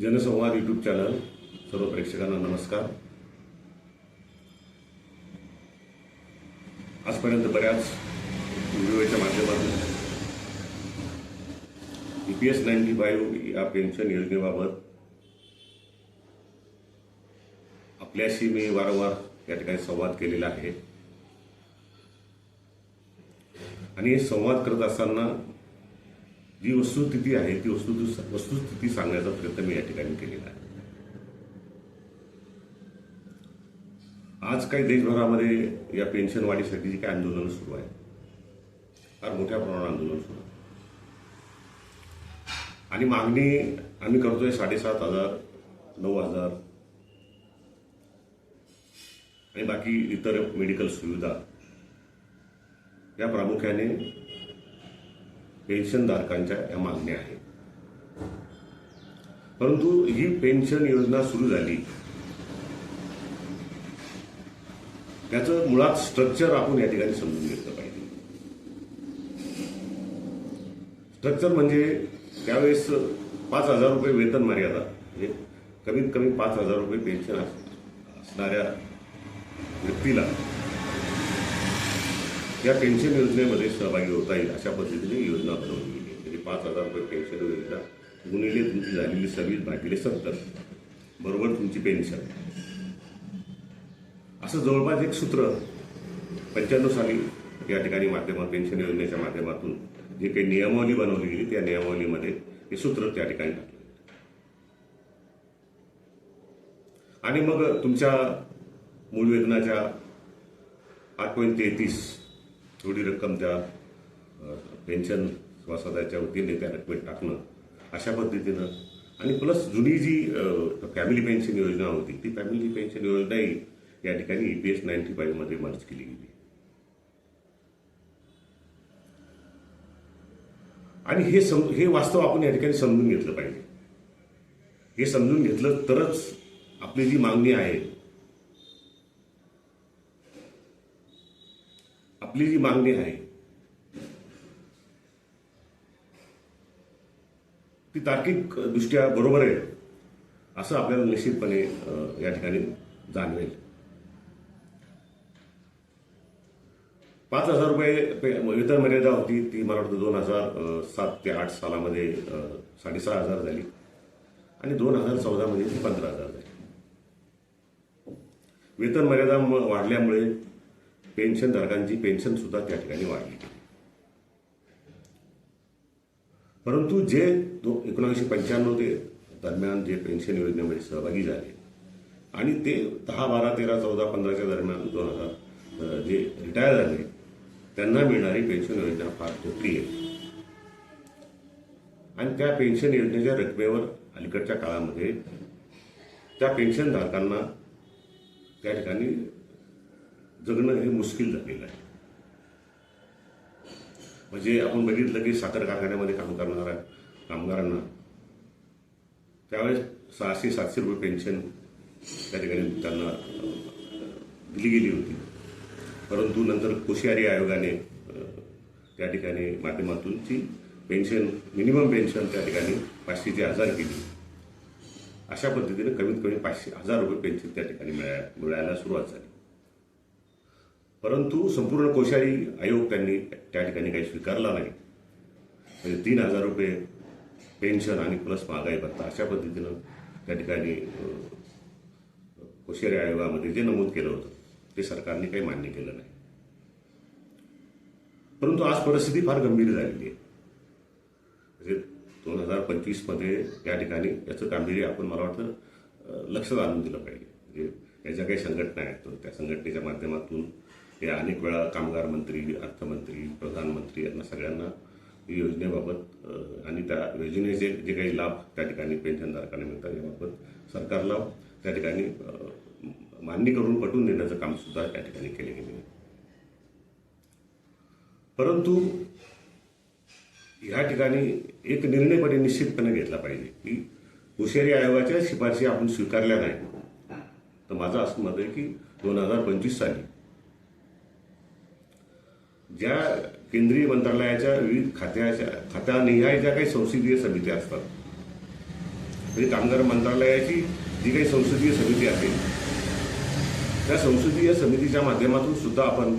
जनसंवाद YouTube channel सर्व प्रेक्षकांना नमस्कार. आजपर्यंत बऱ्याच व्हिडिओच्या माध्यमातून E P S ninety five या पेन्शन योजनेबाबत आपल्याशी मी वारंवार या ठिकाणी संवाद केलेला आहे. आणि हे संवाद करत असताना जी वस्तुस्थिती आहे ती वस्तु वस्तुस्थिती सांगण्याचा प्रयत्न मी या ठिकाणी केलेला आहे. आज काही देशभरामध्ये या पेन्शन वाढीसाठी जी काही आंदोलन सुरू आहे फार मोठ्या प्रमाणात आंदोलन सुरू आहे. आणि मागणी आम्ही करतोय साडेसात हजार नऊ हजार आणि बाकी इतर मेडिकल सुविधा या प्रामुख्याने पेन्शनधारकांच्या या मागण्या आहेत. परंतु ही पेन्शन योजना सुरू झाली. त्याचं मुळात स्ट्रक्चर आपण या ठिकाणी समजून घेतलं पाहिजे. स्ट्रक्चर म्हणजे त्यावेळेस पाच हजार रुपये वेतन मर्यादा म्हणजे कमीत कमी पाच हजार रुपये पेन्शन अस- असणाऱ्या व्यक्तीला या पेन्शन योजनेमध्ये सहभागी होता येईल अशा पद्धतीने योजना बनवली गेली. आहे. म्हणजे पाच हजार रुपये पेन्शन योजना गुणिले तुमची झालेली सव्वीस भागिले सत्तर बरोबर तुमची पेन्शन. असं जवळपास एक सूत्र पंच्याण्णव साली या ठिकाणी माध्यमात पेन्शन योजनेच्या माध्यमातून जे काही नियमावली बनवली गेली त्या नियमावलीमध्ये हे सूत्र त्या ठिकाणी टाकलं. आणि मग तुमच्या मूळ वेतनाच्या आठ पॉईंट तेहतीस थोडी रक्कम त्या पेन्शन सभासदाच्या वतीने त्या रकमेत टाकणं अशा पद्धतीनं. आणि प्लस जुनी जी फॅमिली पेन्शन योजना होती ती फॅमिली पेन्शन योजनाही या ठिकाणी ई पी एस नाईन्टी फाईव्हमध्ये मर्ज केली गेली. आणि हे सम हे वास्तव आपण या ठिकाणी समजून घेतलं पाहिजे. हे समजून घेतलं तरच आपली जी मागणी आहे आपली जी मागणी आहे ती तार्किक दृष्ट्या बरोबर आहे असं आपल्याला निश्चितपणे या ठिकाणी जाणवेल. पाच हजार रुपये पे- वेतन मर्यादा होती ती मला वाटतं दोन हजार सात ते आठ सालामध्ये साडेसहा हजार झाली. आणि दोन हजार चौदामध्ये ती पंधरा हजार झाली. वेतन मर्यादा वाढल्यामुळे पेन्शनधारकांची पेन्शन सुद्धा त्या ठिकाणी वाढली परंतु जे दो एकोणीसशे पंच्याण्णव ते दरम्यान जे पेन्शन योजनेमध्ये सहभागी झाले आणि ते दहा बारा तेरा चौदा पंधराच्या दरम्यान दोन हजार जे रिटायर झाले त्यांना मिळणारी पेन्शन योजना फार तोकडी आहे. आणि त्या पेन्शन योजनेच्या रकमेवर अलीकडच्या काळामध्ये त्या पेन्शनधारकांना त्या ठिकाणी जगणं हे मुश्किल झालेलं आहे. म्हणजे आपण बघितलं की साखर कारखान्यामध्ये काम करणाऱ्या कामगारांना त्यावेळेस सहाशे सातशे रुपये पेन्शन त्या ठिकाणी त्यांना दिली गेली होती. परंतु नंतर कोश्यारी आयोगाने त्या ठिकाणी माध्यमातूनची पेन्शन मिनिमम पेन्शन त्या ठिकाणी पाचशे ते हजार केली. अशा पद्धतीने कमीत कमी पाचशे हजार रुपये पेन्शन त्या ठिकाणी मिळा मिळायला सुरुवात झाली. परंतु संपूर्ण कोश्यारी आयोग त्यांनी त्या ठिकाणी काही स्वीकारला नाही. म्हणजे तीन हजार रुपये पेन्शन आणि प्लस महागाई भत्ता अशा पद्धतीनं त्या ठिकाणी कोशारी कोश्यारी आयोगामध्ये जे नमूद केलं होतं ते सरकारने काही मान्य केलं नाही. परंतु आज परिस्थिती फार गंभीर झालेली आहे. म्हणजे दोन हजार पंचवीसमध्ये त्या ठिकाणी याचं गांभीर्य आपण मला वाटतं लक्ष लक्षात आणून दिलं पाहिजे. म्हणजे या ज्या काही संघटना आहेत तर त्या संघटनेच्या माध्यमातून हे अनेक वेळा कामगार मंत्री अर्थमंत्री प्रधानमंत्री यांना सगळ्यांना योजनेबाबत आणि त्या योजनेचे जे काही लाभ त्या ठिकाणी पेन्शनधारकांना मिळतात याबाबत सरकारला त्या ठिकाणी मान्य करून पटवून देण्याचं काम सुद्धा त्या ठिकाणी केले गेले परंतु या ठिकाणी एक निर्णयपणे निश्चितपणे घेतला पाहिजे की हुशारी आयोगाच्या शिफारशी आपण स्वीकारल्या नाही तर माझं असं मत आहे की दोन हजार पंचवीस साली ज्या केंद्रीय मंत्रालयाच्या विविध खात्याच्या खात्यानिहाय ज्या काही संसदीय समित्या असतात. म्हणजे कामगार मंत्रालयाची जी काही संसदीय समिती असेल त्या संसदीय समितीच्या माध्यमातून सुद्धा आपण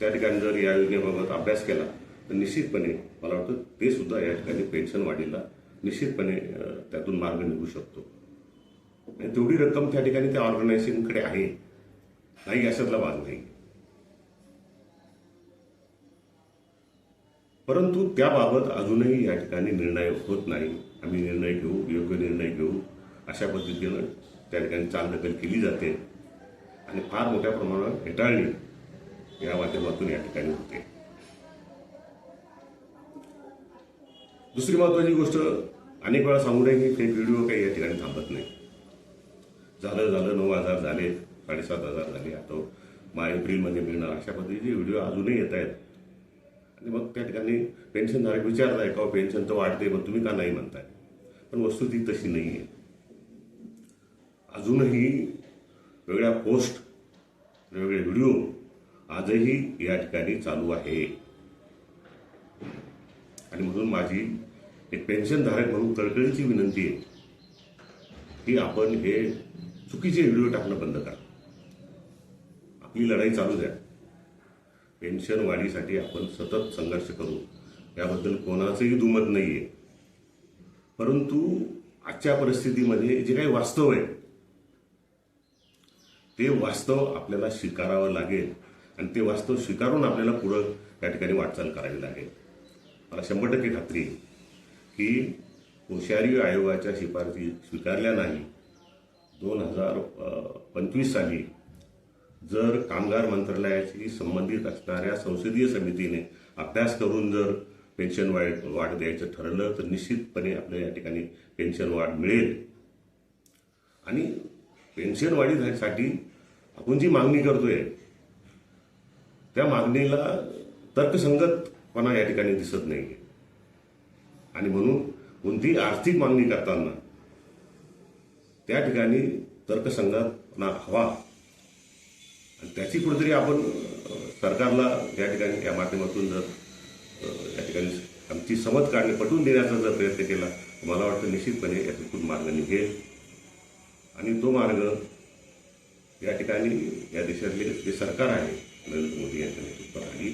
त्या ठिकाणी जर या योजनेबाबत अभ्यास केला तर निश्चितपणे मला वाटतं ते सुद्धा या ठिकाणी पेन्शन वाढीला निश्चितपणे त्यातून मार्ग निघू शकतो. आणि तेवढी रक्कम त्या ठिकाणी त्या ऑर्गनायझेशनकडे आहे. नाही अशातला वाद नाही. परंतु त्याबाबत अजूनही या ठिकाणी निर्णय होत नाही. आम्ही निर्णय घेऊ योग्य निर्णय घेऊ अशा पद्धतीनं त्या ठिकाणी चालढकल केली जाते आणि फार मोठ्या प्रमाणात हेटाळणी या माध्यमातून या ठिकाणी होते. दुसरी महत्वाची गोष्ट अनेक वेळा सांगू नये की फेक व्हिडिओ काही या ठिकाणी थांबत नाही. झालं झालं नऊ हजार झाले साडेसात हजार झाले. आता मा एप्रिलमध्ये मिळणार. अशा पद्धतीचे व्हिडिओ अजूनही येत आहेत. मग त्या ठिकाणी पेन्शनधारक आहे का पेन्शन तर वाढते मग तुम्ही का नाही म्हणताय? पण वस्तुस्थिती तशी नाही आहे अजूनही वेगळ्या पोस्ट वेगळे व्हिडिओ आजही या ठिकाणी चालू आहे. आणि म्हणून माझी एक पेन्शनधारक म्हणून कळकळीची विनंती आहे की आपण हे चुकीचे व्हिडिओ टाकणं बंद करा. आपली लढाई चालू द्या. पेन्शन वाढीसाठी आपण सतत संघर्ष करू. याबद्दल कोणाचंही दुमत नाही आहे परंतु आजच्या परिस्थितीमध्ये जे काही वास्तव आहे ते वास्तव आपल्याला स्वीकारावं लागेल आणि ते वास्तव स्वीकारून आपल्याला पुढं त्या ठिकाणी वाटचाल करावी लागेल. मला शंभर टक्के खात्री आहे की हुशारी आयोगाच्या शिफारसी स्वीकारल्या नाही. दोन हजार पंचवीस साली जर कामगार मंत्रालयाशी संबंधित असणाऱ्या संसदीय समितीने अभ्यास करून जर पेन्शन वाढ वाढ द्यायचं ठरलं तर निश्चितपणे आपल्याला या ठिकाणी पेन्शन वाढ मिळेल. आणि पेन्शन वाढीसाठी आपण जी मागणी करतोय त्या मागणीला तर्कसंगतपणा या ठिकाणी दिसत नाही आणि म्हणून कोणती आर्थिक मागणी करताना त्या ठिकाणी तर्कसंगतपणा हवा. त्याची कुठेतरी आपण सरकारला या ठिकाणी या माध्यमातून जर या ठिकाणी आमची समज काढणे पटवून देण्याचा जर प्रयत्न केला तर मला वाटतं निश्चितपणे याच्यातून मार्ग निघेल. आणि तो मार्ग या ठिकाणी या देशातले जे सरकार आहे नरेंद्र मोदी यांच्या नेतृत्वाखाली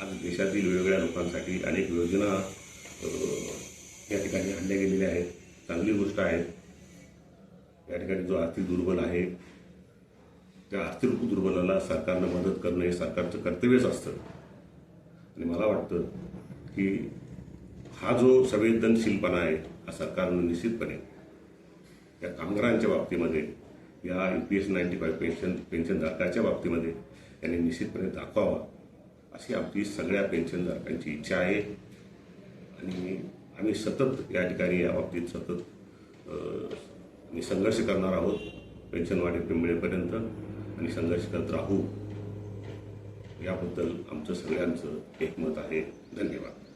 आज देशातील वेगवेगळ्या लोकांसाठी अनेक योजना या ठिकाणी आणल्या गेलेल्या आहेत. चांगली गोष्ट आहे. या ठिकाणी जो आर्थिक दुर्बल आहे त्या आर्थिक दुर्बलाला सरकारनं मदत करणं हे सरकारचं कर्तव्यच असतं. आणि मला वाटतं की हा जो संवेदनशीलपणा आहे हा सरकारनं निश्चितपणे या कामगारांच्या बाबतीमध्ये या U P S ninety five pension पेन्शनधारकाच्या बाबतीमध्ये यांनी निश्चितपणे दाखवावा अशी आमची सगळ्या पेन्शनधारकांची इच्छा आहे. आणि आम्ही सतत या ठिकाणी या बाबतीत सतत आम्ही संघर्ष करणार आहोत पेन्शन वाढी मिळेपर्यंत. आणि संघर्ष करत राहू याबद्दल आमचं सगळ्यांचं एकमत आहे. धन्यवाद.